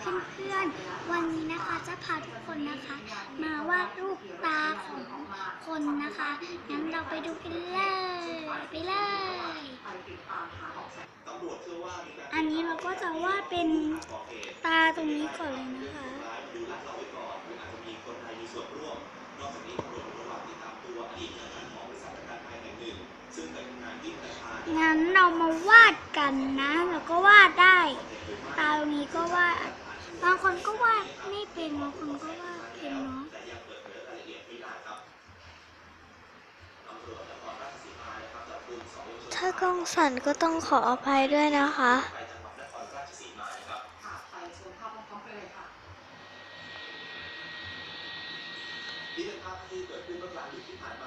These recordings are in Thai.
เพื่อนๆ วันนี้นะคะจะพาทุกคนนะคะ มาวาดรูปตาของคนนะคะ งั้นเราไปดูกันเลย ไปเลย อันนี้เราก็จะวาดเป็นตาตรงนี้ก่อนเลยนะคะงั้นเรามาวาดกันนะ แล้วก็วาดได้ ตาตรงนี้ก็วาด บางคนก็วาดไม่เป็นบางคนก็วาดเป็นเนาะถ้ากล้องสั่นก็ต้องขออภัยด้วยนะคะ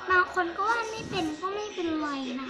บางคนก็ว่าไม่เป็นก็ไม่เป็นไรนะ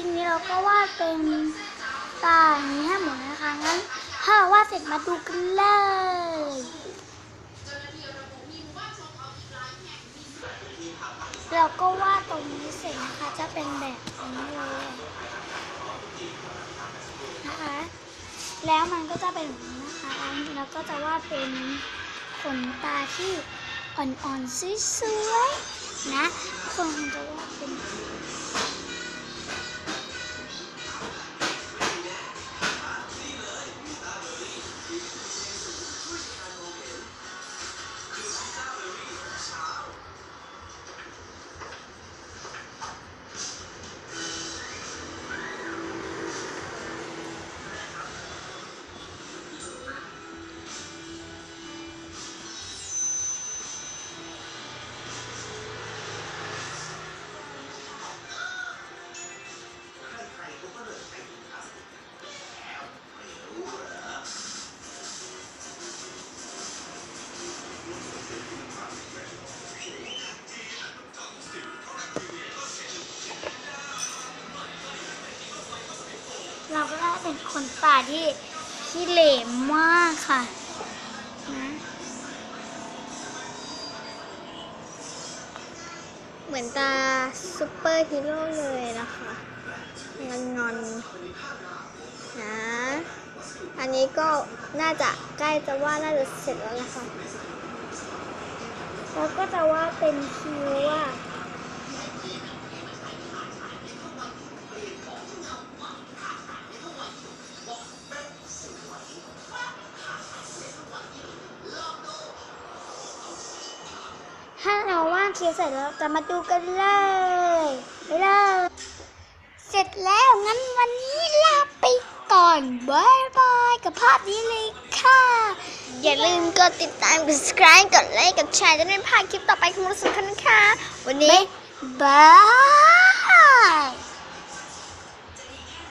าหัสคลิปนี้เราก็วาดเป็นตาอย่างนี้ให้หมดนะคะงั้นถ้าเราวาดเสร็จมาดูกันเลยเจ้าหน้าที่ราก็วาดตรงนี้เสร็จนะคะจะเป็นแบบนี้เลยนะคะ แล้วมันก็จะเป็นแบบนี้นะคะแล้วก็จะวาดเป็นขนตาที่อ่อนๆสวยๆนะคนคงจะวาดเป็น เราก็ได้เป็นคนตาที่ขี้เหร่มากค่ะนะเหมือนตาซูเปอร์ฮีโร่เลยนะคะงอนงอนนะ อันนี้ก็น่าจะใกล้จะว่าน่าจะเสร็จแล้วนะคะ แล้วก็จะว่าเป็นคิวว่าถ้าเราว่างคิวเสร็จแล้วจะมาดูกันเลยไปเลย เสร็จแล้วงั้นวันนี้ อนบายบายกับภาพนี้เลยค่ะ อย่าลืมกดติดตามกด subscribe กดไลค์กดแชร์จะได้ไม่พลาดคลิปต่อไปของเราสำคัญนะคะ วันนี้บาย